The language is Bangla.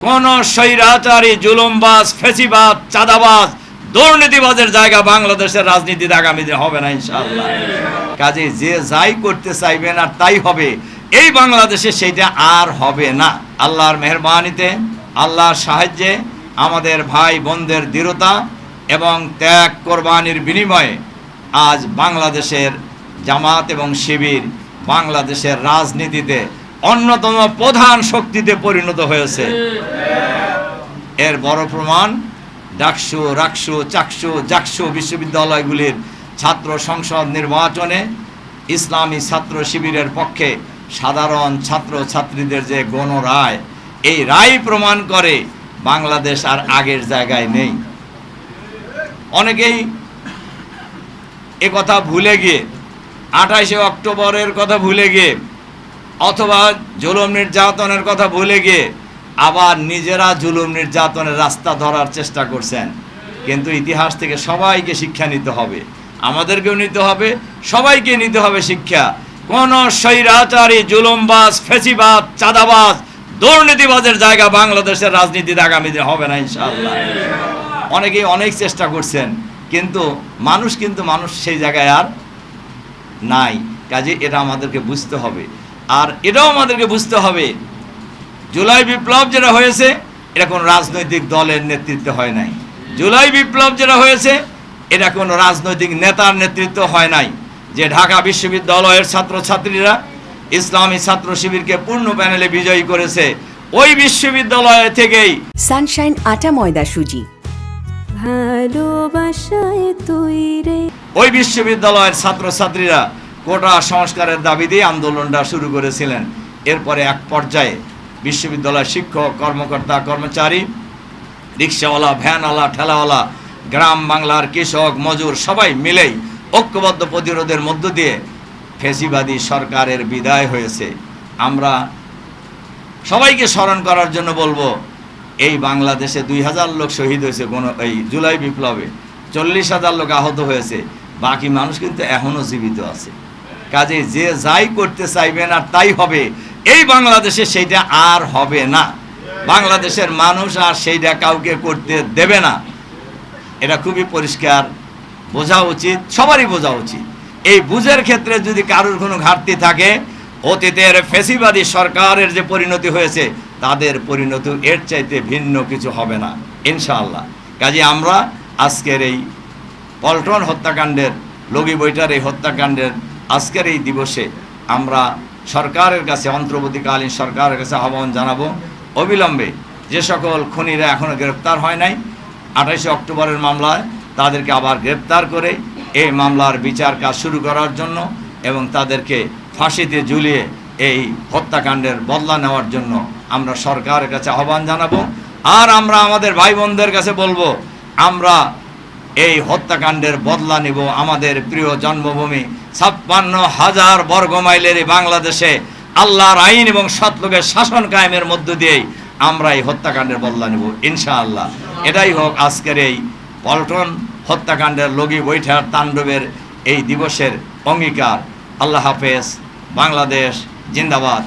কোন স্বৈরাচারী, জুলুমবাজ, ফেসিবাদ, চাঁদাবাজ, দুর্নীতিবাজের জায়গা বাংলাদেশের রাজনীতিতে আগামী দিনে হবে না, ইনশাআল্লাহ। কাজে যে যাই করতে চাইবেন আর তাই হবে। এই বাংলাদেশে সেইটা আর হবে না। আল্লাহর মেহরবানিতে, আল্লাহর সাহায্যে আমাদের ভাই বোনদের দৃঢ়তা এবং ত্যাগ কোরবানির বিনিময়ে আজ বাংলাদেশের জামাত এবং শিবির বাংলাদেশের রাজনীতিতে অন্যতম প্রধান শক্তিতে পরিণত হয়েছে। এর বড় প্রমাণ ডাকসু, রাকসু, চাকসু, জাকসু বিশ্ববিদ্যালয়গুলির ছাত্র সংসদ নির্বাচনে ইসলামী ছাত্র শিবিরের পক্ষে সাধারণ ছাত্র ছাত্রীদের যে গণ রায়, এই রায় প্রমাণ করে বাংলাদেশ আর আগের জায়গায় নেই। অনেকেই কথা ভুলে গিয়ে আঠাশে অক্টোবরের কথা ভুলে গিয়ে অথবা জুলুম নির্যাতনের কথা ভুলে গিয়ে আবার নিজেরা জুলুম নির্যাতনের রাস্তা ধরার চেষ্টা করছেন। কিন্তু ইতিহাস থেকে সবাইকে শিক্ষা নিতে হবে। আমাদেরকেও নিতে হবে, সবাইকে নিতে হবে শিক্ষা। কোন স্বৈরাচারী, জুলুমবাজ, ফেসিবাদ, চাঁদাবাজ, দুর্নীতিবাজের জায়গা বাংলাদেশের রাজনীতিতে আগামী দিনে হবে না ইনশাআল্লাহ। অনেকেই অনেক চেষ্টা করছেন, কিন্তু মানুষ কিন্তু মানুষ সেই জায়গায় আর নাই। কাজে এটা আমাদেরকে বুঝতে হবে। আর এটাও আমাদেরকে বুঝতে হবে। জুলাই বিপ্লব যেটা হয়েছে এটা কোনো রাজনৈতিক দলের নেতৃত্বে হয় নাই। জুলাই বিপ্লব যেটা হয়েছে এটা কোনো রাজনৈতিক নেতার নেতৃত্ব হয় নাই। যে ঢাকা বিশ্ববিদ্যালয়ের ছাত্রছাত্রীরা ইসলামী ছাত্র শিবিরকে পূর্ণ প্যানেলে বিজয়ী করেছে ওই বিশ্ববিদ্যালয় থেকেই। সানশাইন আটা ময়দা সুজি। ভালোবাসায় তৈরে ওই বিশ্ববিদ্যালয়ের ছাত্রছাত্রীরা কোটা সংস্কারের দাবি দিয়ে আন্দোলনটা শুরু করেছিলেন। এরপরে এক পর্যায়ে বিশ্ববিদ্যালয় শিক্ষক, কর্মকর্তা, কর্মচারী, রিক্সাওয়ালা, ভ্যানওয়ালা, ঠেলাওয়ালা, গ্রাম বাংলার কৃষক, মজুর সবাই মিলেই ঐক্যবদ্ধ প্রতিরোধের মধ্য দিয়ে ফেসিবাদী সরকারের বিদায় হয়েছে। আমরা সবাইকে স্মরণ করার জন্য বলব, এই বাংলাদেশে দুই হাজার লোক শহীদ হয়েছে কোন এই জুলাই বিপ্লবে। চল্লিশ হাজার লোক আহত হয়েছে, বাকি মানুষ কিন্তু এখনও জীবিত আছে। কাজে যে যাই করতে চাইবেন আর তাই হবে। এই বাংলাদেশে সেইটা আর হবে না। বাংলাদেশের মানুষ আর সেইটা কাউকে করতে দেবে না। এটা খুবই পরিষ্কার। বোঝা উচিত, সবারই বোঝা উচিত। এই বুঝের ক্ষেত্রে যদি কারোর কোনো ঘাটতি থাকে, অতীতের ফেসিবাদী সরকারের যে পরিণতি হয়েছে, তাদের পরিণতি এর চাইতে ভিন্ন কিছু হবে না, ইনশাআল্লাহ। কাজে আমরা আজকের এই পল্টন হত্যাকাণ্ডের, লগি বইটার এই হত্যাকাণ্ডের আজকের এই দিবসে আমরা সরকারের কাছে, অন্তর্বর্তীকালীন সরকারের কাছে আহ্বান জানাব। অবিলম্বে যে সকল খুনিরা এখনও গ্রেপ্তার হয় নাই, আঠাশে অক্টোবরের মামলায় তাদেরকে আবার গ্রেপ্তার করে এই মামলার বিচার কাজ শুরু করার জন্য এবং তাদেরকে ফাঁসিতে ঝুলিয়ে এই হত্যাকাণ্ডের বদলা নেওয়ার জন্য আমরা সরকারের কাছে আহ্বান জানাব। আর আমরা আমাদের ভাই বোনদের কাছে বলব, আমরা এই হত্যাকাণ্ডের বদলা নিব আমাদের প্রিয় জন্মভূমি। ছাপ্পান্ন হাজার বর্গ মাইলের বাংলাদেশে আল্লাহর আইন এবং সৎলোকের শাসন কায়েমের মধ্য দিয়েই আমরা এই হত্যাকাণ্ডের বদলা নিব, ইনশাআল্লাহ। এটাই হোক আজকের এই পল্টন হত্যাকাণ্ডের লগি বৈঠার তাণ্ডবের এই দিবসের অঙ্গীকার। আল্লাহ হাফেজ, বাংলাদেশ, জিন্দাবাদ।